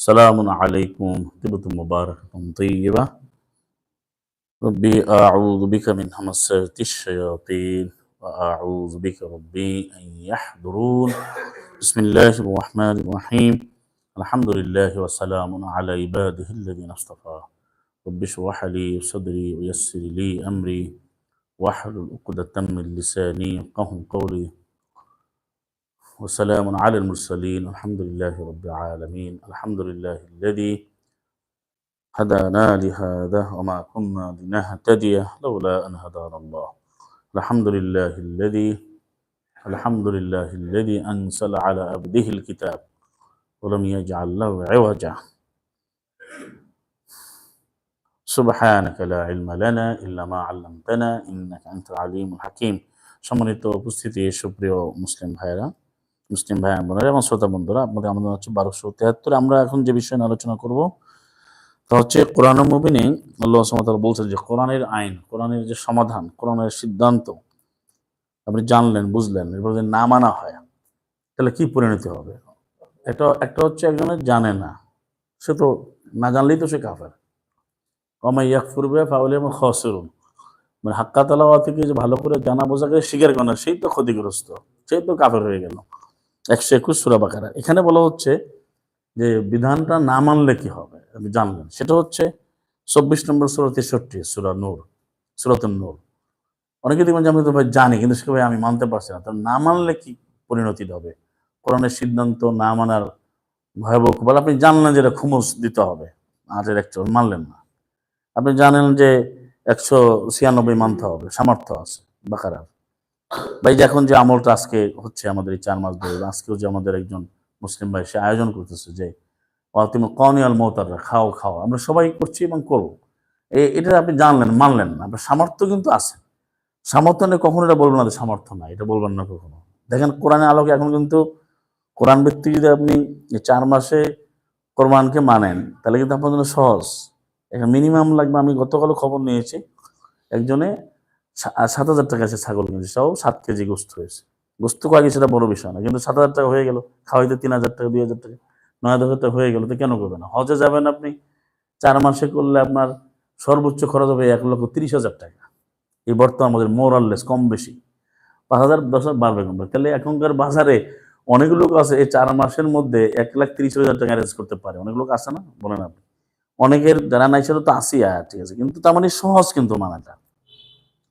سلام عليكم. طبتم مباركة طيبة. ربي أعوذ بك من همسات الشياطين وأعوذ بك ربي أن يحضرون. بسم الله الرحمن الرحيم. الحمد لله وسلام على عباده الذين اصطفى. رب اشرح لي صدري ويسر لي أمري واحلل عقدة من لساني يفقهوا قولي. وسلام على المرسلين. الحمد لله رب العالمين. الحمد لله الذي هدانا لهذا وما كنا لنهتدي لولا أن هدانا الله. الحمد لله الذي الحمد لله الذي أنزل على عبده الكتاب ولم يجعل له عوجا. سبحانك لا علم لنا إلا ما علمتنا إنك أنت العليم الحكيم. সম্মানিত উপস্থিতি সুপ্রিয় মুসলিম ভাইরা মুসলিম ভাই বোনেরা এবং শ্রোতা বন্ধুরা আপনাদের আমাদের হচ্ছে বারোশো তেহাত্তর। আমরা এখন যে বিষয় আলোচনা করব, তা হচ্ছে কোরআন মুবিনে আল্লাহ সমতাল বলছেন যে কোরআনের আইন, কোরআনের যে সমাধান, কোরআনের সিদ্ধান্ত, আপনি জানলেন, বুঝলেন, এরপর যদি না মানা হয়, তাহলে কি পরিণতি হবে? একটা একটা হচ্ছে একজনের জানে না, সে তো না জানলেই তো সে কাফের। কমাই ইয়াক ফুরবে ফাউলে এবং খসরুন। মানে হাক্কা তালাওয়া থেকে যে ভালো করে জানা বোঝাকে স্বীকার করে সেই তো ক্ষতিগ্রস্ত, সেই তো কাফের হয়ে গেল। একশো একুশ সুরা বাকারা। এখানে বলা হচ্ছে যে বিধানটা না মানলে কি হবে? আপনি জানলেন সেটা হচ্ছে চব্বিশ নম্বর সুরা তেষট্টি, সুরা নূর সুরতুল নূর। অনেকে দেখবেন যে আমি তো ভাই জানি, কিন্তু সে ভাই আমি মানতে পারছি না। তো না মানলে কি পরিণতি হবে? কোরআনের সিদ্ধান্ত না মানার ভয়াবহ বলে আপনি জানলেন যে এটা খুমস দিতে হবে। আর এর একটা মানলেন না। আপনি জানেন যে একশো ছিয়ানব্বই মানতে হবে, সামর্থ্য আছে বাকারার। ভাই এখন যে আমলটা আজকে হচ্ছে আমাদের এই চার মাস ধরে আজকেও যে আমাদের একজন মুসলিম ভাই, সে আয়োজন করতেছে যে তুমি কনিয়াল মৌতাররা খাও খাও আমরা সবাই করছি এবং করব। এটা আপনি জানলেন, মানলেন না, আপনার সামর্থ্য কিন্তু আছে। সামর্থ্য নেই কখনো এটা বলবেন না যে সামর্থ্য না এটা বলবেন না কখনো। দেখেন, কোরআনের আলোকে এখন কিন্তু কোরআন ব্যক্তি যদি আপনি চার মাসে কোরবানকে মানেন, তাহলে কিন্তু আপনার জন্য সহজ। এখন মিনিমাম লাগবে, আমি গতকালও খবর নিয়েছি, একজনে সাত হাজার টাকা আছে ছাগল কিনছে সব সাত কেজি গোস্ত হয়েছে। গোস্ত আগে সেটা বড় বিষয় না, কিন্তু সাত হাজার টাকা হয়ে গেল, খাওয়াইতে তিন হাজার টাকা, দুই হাজার টাকা, নয় হাজার টাকা হয়ে গেল, তো কেন করবে না? হজে যাবেন আপনি, চার মাসে করলে আপনার সর্বোচ্চ খরচ হবে এক লক্ষ তিরিশ হাজার টাকা। এই বর্তমান আমাদের মোরাললেস কম বেশি। পাঁচ হাজার, দশ হাজার বাড়বে কমবে। তাহলে এখনকার বাজারে অনেক লোক আছে, এই চার মাসের মধ্যে এক লাখ তিরিশ হাজার টাকা অ্যারেঞ্জ করতে পারে। অনেক লোক আছে না? বলেন আপনি। অনেকের, যারা নাই, সেটা তো আসি আর ঠিক আছে। কিন্তু তার মানে সহজ কিন্তু মানাটা।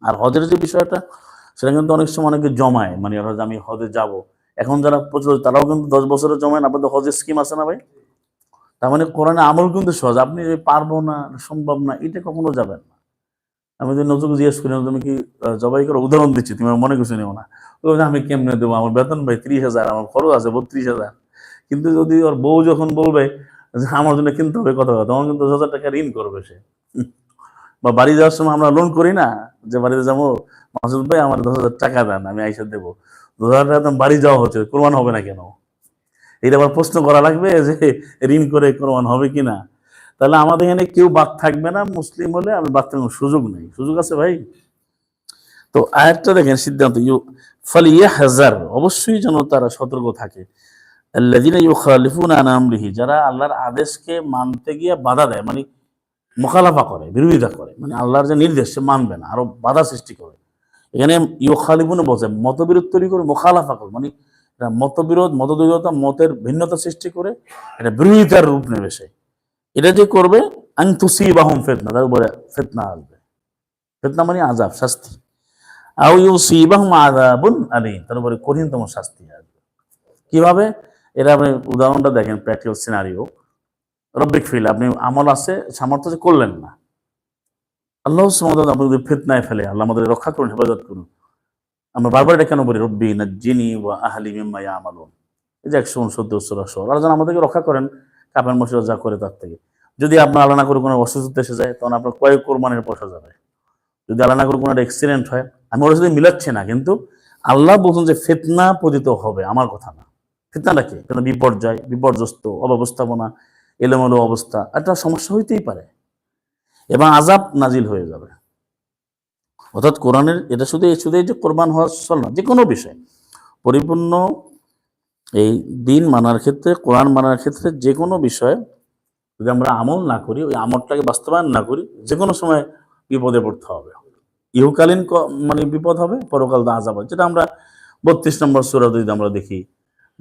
আর হজের যে বিষয়টা, সেটা কিন্তু অনেক সময় অনেকে জমায়। মানে আমি হজে যাব। এখন যারা প্রচুর তারাও কিন্তু দশ বছরে জমায় না। আপনাদের হজের স্কিম আছে না ভাই? তার মানে কোরআনে আমল কিন্তু সহজ। আপনি পারব না, সম্ভব না, এটা কখনো যাবেন না। আমি যদি নজরুল জিজ্ঞেস করি তুমি কি জবাই করো? উদাহরণ দিচ্ছি, তুমি মনে কিছু নিও না। আমি কেমনে দেবো? আমার বেতন ভাই ত্রিশ হাজার, আমার খরচ আছে বত্রিশ হাজার। কিন্তু যদি ওর বউ যখন বলবে যে, আমার জন্য কিনতে হবে কথা কথা, তখন কিন্তু দশ হাজার টাকা ঋণ করবে সে। বা বাড়ি যাওয়ার সময় আমরা লোন করি না, যে বাড়িতে যাব, মাসুদ ভাই আমার দশ হাজার টাকা দেন, আমি আইসা দেবো। দশ হাজার টাকা বাড়ি যাওয়া হচ্ছে, কোরবান হবে না কেন? এটা আবার প্রশ্ন করা লাগবে যে ঋণ করে কোরবান হবে কি না তাহলে আমাদের এখানে কেউ বাদ থাকবে না, মুসলিম হলে আমি বাদ থাকব সুযোগ নেই। সুযোগ আছে ভাই? তো আরেকটা দেখেন সিদ্ধান্ত, ইউ ফলে ইয়ে হাজার অবশ্যই যেন তারা সতর্ক থাকে। আমরিহি, যারা আল্লাহর আদেশকে মানতে গিয়ে বাধা দেয় মানে মোকালাফা করে, বিরোধিতা করে মানে আল্লাহর যে নির্দেশ সে মানবে না, আরও বাধা সৃষ্টি করে। এখানে ইউখালিফুনে বসে মতবিরোধ তৈরি করে মোকালাফা করে মানে এটা মতবিরোধ মতদ্বৈধতা মতের ভিন্নতা সৃষ্টি করে এটা বিরোধিতার রূপ নেবে সে। এটা যে করবে আংতুসি বাহম ফেতনা, তার উপরে ফেতনা আসবে। ফেতনা মানে আজাব শাস্তি। আউ ইউসি বাহম আজাবুন আলী তার উপরে কঠিনতম শাস্তি আসবে। কীভাবে? এটা আপনি উদাহরণটা দেখেন প্র্যাকটিক্যাল সিনারিও রব্বিক ফিল আপনি আমল আছে, সামর্থ্য করলেন না। আল্লাহ সুমদ আপনি যদি ফিতনায় ফেলে, আল্লাহ আমাদের রক্ষা করুন, হেফাজত করুন। আমরা বারবার এটা কেন বলি? রব্বি না জিনি ওয়া আহলি মিম্মা আমালুন এই যে একশো উনসত্তর সোলা শোর আল্লাহ যেন আমাদেরকে রক্ষা করেন কাপের মশলা যা করে তার থেকে। যদি আপনার আল্লাহ না করে কোনো অসুস্থতা এসে যায়, তখন আপনার কয়েক কোরবানের পয়সা যাবে যদি আল্লাহ না করে কোনো অ্যাক্সিডেন্ট হয়, আমি ওর সাথে মিলাচ্ছি না, কিন্তু আল্লাহ বলছেন যে ফেতনা পতিত হবে, আমার কথা না। ফিতনাটা কি? কোনো বিপর্যয়, বিপর্যস্ত, অব্যবস্থাপনা এলোমেলো অবস্থা, একটা সমস্যা হইতেই পারে। এবং আজাব নাজিল হয়ে যাবে। অর্থাৎ কোরআনের, এটা শুধু শুধু যে কোরবান হওয়ার চল না, যে কোনো বিষয়। পরিপূর্ণ এই দিন মানার ক্ষেত্রে, কোরআন মানার ক্ষেত্রে যে কোনো বিষয়ে যদি আমরা আমল না করি, ওই আমলটাকে বাস্তবায়ন না করি, যে কোনো সময় বিপদে পড়তে হবে। ইহকালীন মানে বিপদ হবে, পরকাল দা আজাব। যেটা আমরা বত্রিশ নম্বর সুরা যদি আমরা দেখি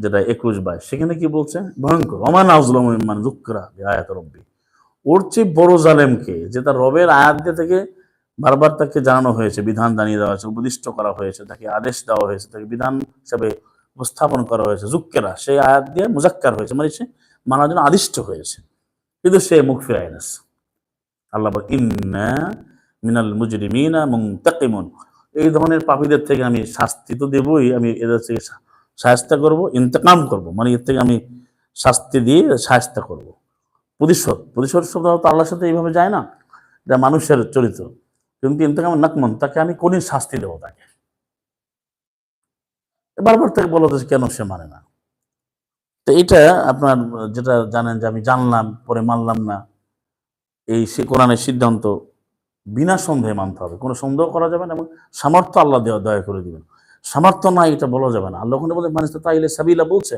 যেটা একুশ বাইশ, সেখানে কি বলছে? ভয়ঙ্কর। অমান আজলম মানে দুঃখরা আয়াত রব্বি। ওর চেয়ে বড় জালেমকে যে তার রবের আয়াত থেকে বারবার তাকে জানানো হয়েছে, বিধান জানিয়ে দেওয়া হয়েছে, উপদিষ্ট করা হয়েছে, তাকে আদেশ দেওয়া হয়েছে, তাকে বিধান হিসাবে উপস্থাপন করা হয়েছে জুক্কেরা সেই আয়াত দিয়ে মুজাক্কার হয়েছে মানে সে মানার জন্য আদিষ্ট হয়েছে। কিন্তু সে মুখ ফিরায় না। আল্লাহ ইন্না মিনাল মুজরিমিনা মুনতাকিমুন। এই ধরনের পাপীদের থেকে আমি শাস্তি তো দেবই, আমি এদের থেকে সাহায্য করব, ইন্তকাম করব। মানে এর থেকে আমি শাস্তি দিয়ে সাহায্য করব। প্রতিশোধ প্রতিশোধ শব্দ তো আল্লাহর সাথে এইভাবে যায় না। এটা মানুষের চরিত্র। কিন্তু ইন্তকাম নাকমন, তাকে আমি কোন শাস্তি দেবো তাকে? বারবার তাকে বলা কেন সে মানে না? তো এটা আপনার যেটা জানেন যে আমি জানলাম, পরে মানলাম না। এই সে কোরআনের সিদ্ধান্ত বিনা সন্দেহে মানতে হবে। কোনো সন্দেহ করা যাবে না এবং সামর্থ্য আল্লাহ দেওয়া, দয়া করে দিবেন। সামর্থ্য নাই, এটা বলা যাবে না। আল্লাহ বলে মানুষ তো তাইলে সাবিলা বলছে।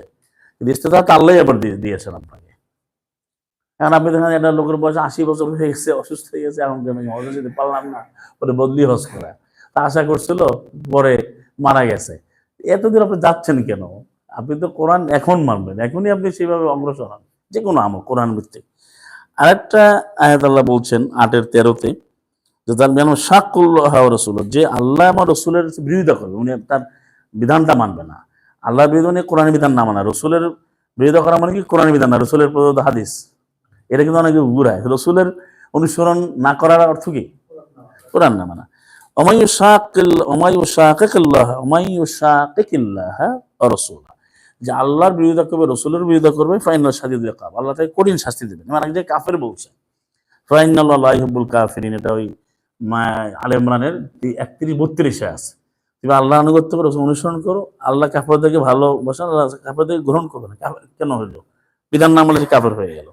কিন্তু ইস্তেতা তো আল্লাহ আবার দিয়েছেন আপনাকে। এখন আপনি দেখেন, একটা লোকের বয়স আশি বছর হয়ে গেছে, অসুস্থ হয়ে গেছে, এখন কেন হজ যেতে পারলাম না? পরে বদলি হজ করা। তা আশা করছিল, পরে মারা গেছে। এতদিন আপনি যাচ্ছেন কেন? আপনি তো কোরআন এখন মানবেন, এখনই আপনি সেভাবে অগ্রসর হন। যে কোনো আমল, কোরআন ভিত্তিক। আরেকটা আয়াত আল্লাহ বলছেন, আটের তেরোতে যে তার যেন শাকুল্লাহ রসুল, যে আল্লাহ আমার রসুলের বিরোধিতা করবে, উনি তার বিধানটা মানবে না। আল্লাহর বিধানে কোরআন বিধান না মানা। রসুলের বিরোধিতা করা মানে কি? কোরআন বিধান না। রসুলের প্রদত্ত হাদিস। এটা কিন্তু অনেকে ঘুরায় রসুলের অনুসরণ না করার অর্থ কি? কোরআন না মানা। অমায়ু শাকিল অমায়ু শাকিল্লাহ অমায়ু শাকিল্লাহ রসুল। যে আল্লাহর বিরোধিতা করবে, রসুলের বিরোধিতা করবে, ফাইনাল শাস্তি দিয়ে কাব আল্লাহ তাকে কঠিন শাস্তি দেবেন। মানে যে কাফের বলছে ফাইনাল্লাহ হিবুল কাফিরিন, এটা ওই আল ইমরানের একত্রিশ বত্রিশে আছে। তুমি আল্লাহ আনুগত্য করো অনুসরণ করো, আল্লাহ কাপড়দেরকে ভালোবাসা, আল্লাহ কাপড়দেরকে গ্রহণ করবে না। কেন হইল বিধান নাম বলে কাপড় হয়ে গেল।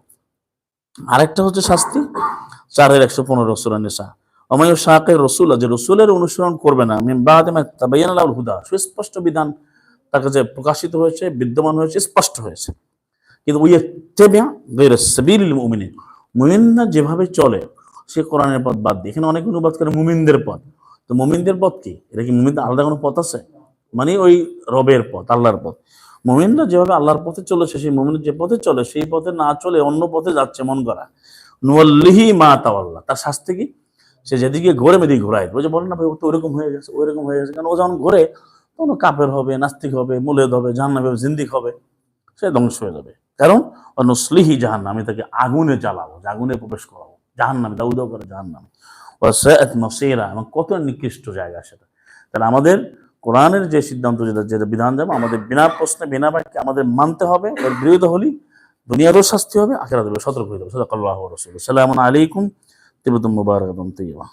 আরেকটা হচ্ছে শাস্তি, চারের একশো পনেরো রসুলের নেশা অমায় শাহের রসুল, যে রসুলের অনুসরণ করবে না তাবাইয়ান হুদা, সুস্পষ্ট বিধান তার কাছে প্রকাশিত হয়েছে, বিদ্যমান হয়েছে, স্পষ্ট হয়েছে। কিন্তু ওই তেবিয়া মুমিনরা যেভাবে চলে সে কোরআনের পথ বাদ দিয়ে। এখানে অনেক অনুবাদ করে মুমিনদের পথ। তো মুমিনদের পথ কি? এটা কি মুমিনদের আলাদা কোনো পথ আছে? মানে ওই রবের পথ, আল্লাহর পথ। মুমিনরা যেভাবে আল্লাহর পথে চলেছে, সেই মুমিনের যে পথে চলে, সেই পথে না চলে অন্য পথে যাচ্ছে মন করা নুয়াল্লিহি মা তাওয়াল্লাহ তার শাস্তি কি? সে যেদিকে ঘোরে মেদিকে ঘোরায়। ওই যে বলেন না ভাই, ও তো ওরকম হয়ে গেছে, ওইরকম হয়ে গেছে। কারণ ও যখন ঘোরে, তখন কাপের হবে, নাস্তিক হবে, মুলেদ হবে, জাহান্নাম হবে, জিন্দিক হবে। সে ধ্বংস হয়ে যাবে। কারণ, অনুসলিহি জাহান্নাম, আমি তাকে আগুনে জ্বালাবো আগুনে প্রবেশ করাবো। জাহান্নামে দাউ দাউ করে জাহান নামে সৈয়দ মাসিরা, এবং কত নিকৃষ্ট জায়গা সেটা। তাহলে আমাদের কোরআনের যে সিদ্ধান্ত, যেটা যেটা বিধান যাবে আমাদের বিনা প্রশ্নে, বিনা বাক্যে আমাদের মানতে হবে। এর বিরোধিতা হলি দুনিয়ারও শাস্তি হবে আখেরা দেবে সতর্ক হয়ে যাবে সদাকাল্লাহ রসুল সালাম আলাইকুম তিবতুম মুবারকাতুম তৈবা